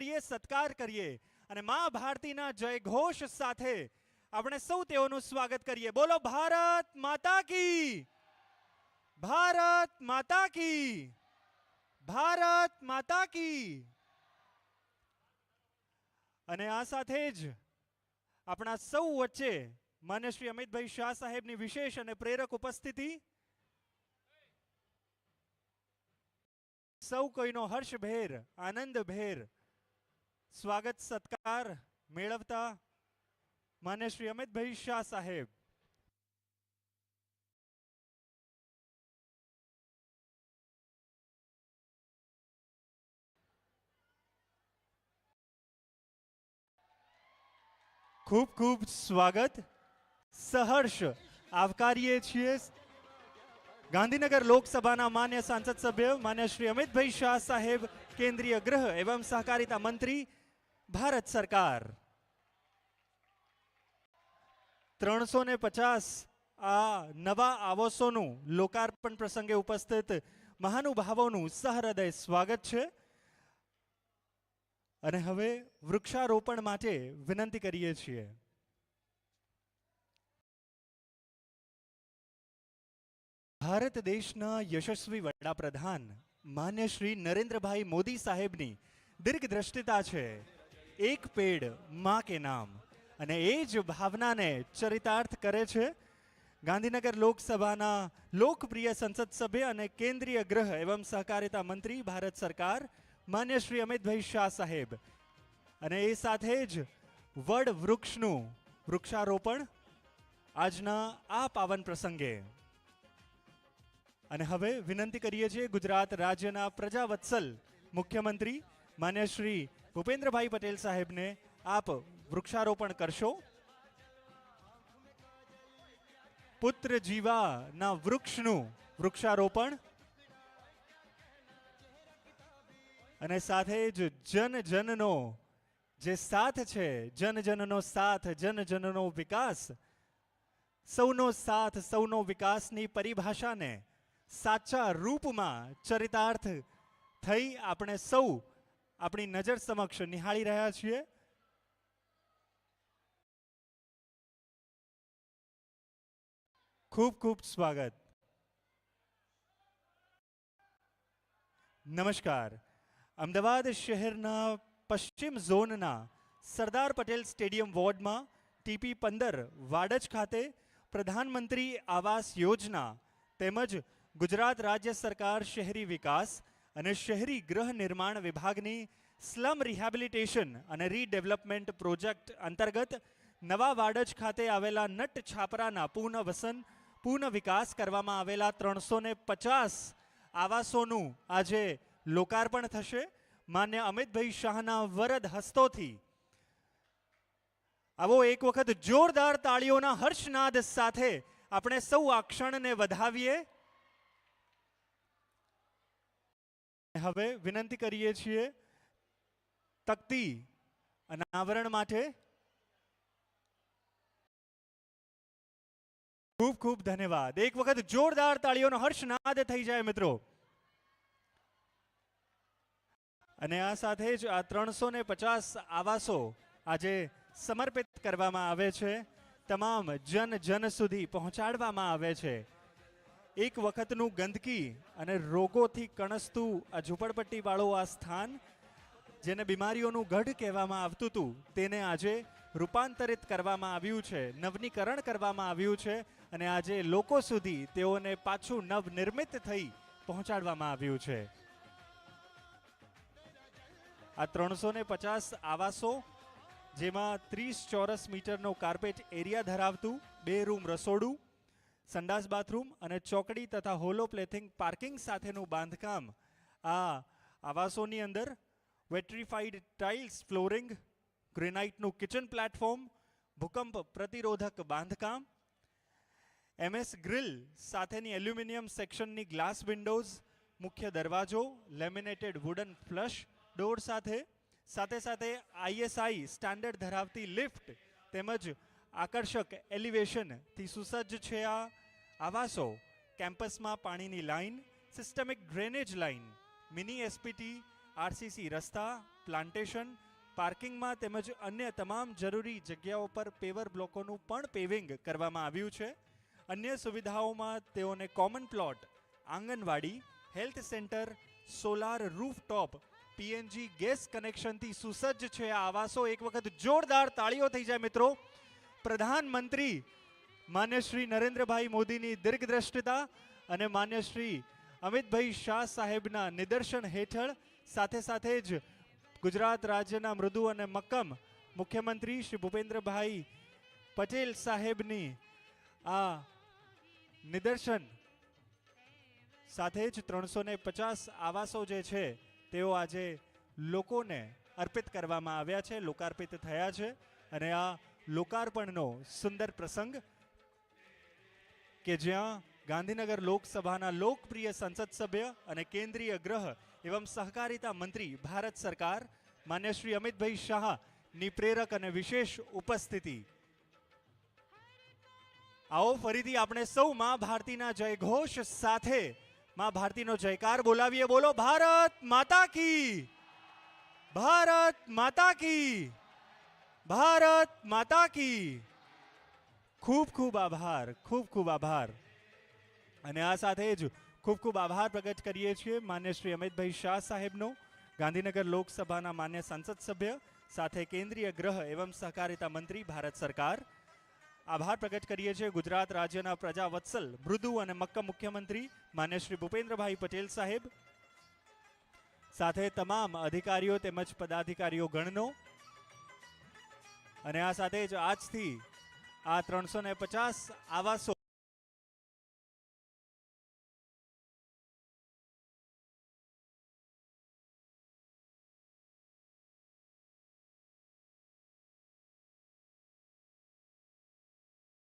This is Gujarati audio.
કરીએ, સત્કાર કરીએ અને મા ભારતીના જય ઘોષ સાથે આપણે સૌ તેઓનું સ્વાગત કરીએ. બોલો, ભારત માતા કી! ભારત માતા કી! ભારત માતા કી! અને આ સાથે જ આપણા સૌ વચ્ચે માન્ય શ્રી અમિતભાઈ શાહ સાહેબની વિશેષ અને પ્રેરક ઉપસ્થિતિ. સૌ કોઈનો હર્ષભેર, આનંદભેર સ્વાગત સત્કાર મેળવતા માન્ય શ્રી અમિતભાઈ શાહ સાહેબ ખૂબ ખૂબ સ્વાગત સહર્ષ આવકારીએ છીએ ગાંધીનગર લોકસભાના માન્ય સાંસદ સભ્ય માન્ય શ્રી અમિતભાઈ શાહ સાહેબ કેન્દ્રીય ગૃહ એવં સહકારિતા મંત્રી ભારત સરકાર. ત્રણસો ને પચાસ આ નવા આવાસોનું લોકાર્પણ પ્રસંગે ઉપસ્થિત મહાનુભાવોનું સહૃદય સ્વાગત છે. અને હવે વૃક્ષારોપણ માટે વિનંતી કરીએ છીએ. ભારત દેશના યશસ્વી વડાપ્રધાન, માન્ય શ્રી નરેન્દ્રભાઈ મોદી સાહેબની દીર્ઘદ્રષ્ટિતા છે. એક પેડમાં કે નામ. અને એ જ ભાવનાને ચરિતાર્થ કરે છે ગાંધીનગર લોકસભાના લોકપ્રિય સંસદ સભ્ય અને કેન્દ્રીય ગૃહ એવં સહકારિતા મંત્રી ભારત સરકાર, માન્ય શ્રી અમિતભાઈ શાહ સાહેબ. અને એ સાથે જ વડ વૃક્ષનું વૃક્ષારોપણ આજના આ પાવન પ્રસંગે. અને હવે વિનંતી કરીએ છીએ ગુજરાત રાજ્યના પ્રજાવત્સલ મુખ્યમંત્રી, માન્ય શ્રી ભૂપેન્દ્રભાઈ પટેલ સાહેબને આપ વૃક્ષારોપણ કરશો? પુત્ર જીવાના વૃક્ષનું વૃક્ષારોપણ. અને સાથે જ જન જનનો જે સાથ છે, જન જનનો સાથ, જન જનનો વિકાસ, સૌનો સાથ, સૌનો વિકાસની પરિભાષાને સાચા રૂપમાં ચરિતાર્થ થઈ આપણે સૌ આપણી નજર સમક્ષ નિહાળી રહ્યા છીએ. ખૂબ ખૂબ સ્વાગત. નમસ્કાર. અમદાવાદ શહેરના પશ્ચિમ ઝોનના સરદાર પટેલ સ્ટેડિયમ વોર્ડમાં ટીપી પંદર વાડજ ખાતે પ્રધાનમંત્રી આવાસ યોજના તેમજ ગુજરાત રાજ્ય સરકાર શહેરી વિકાસ અને શહેરી ગૃહ નિર્માણ વિભાગની સ્લમ રિહેબિલિટેશન અને રીડેવલપમેન્ટ પ્રોજેક્ટ અંતર્ગત નવા વાડજ ખાતે આવેલા નટ છાપરાના પુનઃવસન પુનઃ વિકાસ કરવામાં આવેલા ત્રણસો ને પચાસ આવાસોનું આજે લોકાર્પણ થશે. માન્ય અમિતભાઈ શાહના વરદ હસ્તોથી. આવો એક વખત જોરદાર તાળીઓના હર્ષનાદ સાથે આપણે સૌ આ ક્ષણને વધાવીએ. હવે વિનંતી કરીએ છીએ તકતી અનાવરણ માટે ખૂબ ખૂબ ધન્યવાદ. એક વખત જોરદાર તાળીઓનો હર્ષનાદ થઈ જાય મિત્રો. અને આ સાથે જ આ ત્રણસો ને પચાસ આવાસો આજે સમર્પિત કરવામાં આવે છે. તમામ જન જન સુધી પહોંચાડવામાં આવે છે. એક વખતનું ગંદકી અને રોગોથી કણસતું આ ઝૂંપડપટ્ટીવાળું આ સ્થાન, જેને બીમારીઓનું ગઢ કહેવામાં આવતું હતું, તેને આજે રૂપાંતરિત કરવામાં આવ્યું છે, નવનીકરણ કરવામાં આવ્યું છે અને આજે લોકો સુધી તેઓને પાછું નવનિર્મિત થઈ પહોંચાડવામાં આવ્યું છે. આ ત્રણસો ને પચાસ આવાસો, જેમાં ત્રીસ ચોરસ મીટરનો કાર્પેટ એરિયા ધરાવતું, બે રૂમ રસોડું સંડાસ બાથરૂમ અને ચોકડી તથા હોલો પ્લેથિંગ પાર્કિંગ સાથેનું બાંધકામ. આ આવાસોની અંદર વેટ્રીફાઈડ ટાઇલ્સ, ફ્લોરિંગ, ગ્રેનાઇટનું કિચન પ્લેટફોર્મ, ભૂકંપ પ્રતિરોધક બાંધકામ, એમએસ ગ્રીલ સાથેની એલ્યુમિનિયમ સેક્શનની ગ્લાસ વિન્ડોઝ, મુખ્ય દરવાજો, લેમિનેટેડ વુડન ફ્લશ ડોર સાથે સાથે સાથે આઈએસઆઈ સ્ટાન્ડર્ડ ધરાવતી લિફ્ટ તેમજ આકર્ષક એલિવેશનથી સુસજ્જ છે આ આવાસો કેમ્પસમાં પાણીની line, systemic drainage line, mini SPT RCC રસ્તા, પ્લાન્ટેશન, પાર્કિંગમાં તેમજ અન્ય તમામ જરૂરી જગ્યાઓ પર પેવર બ્લોકોનું પણ પેવિંગ કરવામાં આવ્યું છે. અન્ય સુવિધાઓમાં તેઓને common plot anganwadi, health centre, solar rooftop PNG gas કનેક્શનથી સુસજ્જ છે. આ આવાસો એક વખત જોરદાર તાળીઓ થઈ જાય મિત્રો. પ્રધાનમંત્રી માન્ય શ્રી નરેન્દ્રભાઈ મોદીની દીર્ઘદ્રષ્ટતા અને માન્ય શ્રી અમિતભાઈ શાહ સાહેબના નિદર્શન હેઠળ સાથે સાથે જ ગુજરાત રાજ્યના મૃદુ અને મક્કમ મુખ્યમંત્રી શ્રી ભૂપેન્દ્રભાઈ પટેલ સાહેબની આ નિદર્શન સાથે જ ત્રણસો ને પચાસ આવાસો જે છે, તેઓ આજે લોકોને અર્પિત કરવામાં આવ્યા છે, લોકાર્પિત થયા છે અને આ લોકાર્પણનો સુંદર પ્રસંગ કે જ્યાં ગાંધીનગર લોકસભાના લોકપ્રિય સંસદ સભ્ય અને કેન્દ્રીય ગૃહ એવં સહકારિતા મંત્રી ભારત સરકાર, માન્ય શ્રી અમિતભાઈ શાહની પ્રેરક અને વિશેષ ઉપસ્થિતિ. આવો ફરીથી આપણે સૌ માં ભારતીના જયઘોષ સાથે માં ભારતીનો જયકાર બોલાવીએ. બોલો, ભારત માતા કી! ભારત માતા કી! ભારત માતા કી! ખૂબ ખૂબ આભાર, ખૂબ ખૂબ આભાર. અને આ સાથે જ ખૂબ ખૂબ આભાર પ્રગટ કરીએ છીએ માન્ય શ્રી અમિતભાઈ શાહ સાહેબનો, ગાંધીનગર લોકસભાના માન્ય સંસદ સભ્ય, સાથે કેન્દ્રીય ગ્રહ એવં સહકારિતા મંત્રી, ભારત સરકાર. આભાર પ્રગટ કરીએ છીએ ગુજરાત રાજ્યના પ્રજા વત્સલ મૃદુ અને મક્કમ મુખ્યમંત્રી માન્ય શ્રી ભૂપેન્દ્રભાઈ પટેલ સાહેબ. સાથે તમામ અધિકારીઓ તેમજ પદાધિકારીઓ ગણનો. અને આ સાથે જ આજથી આ ત્રણસો ને પચાસ આવાસો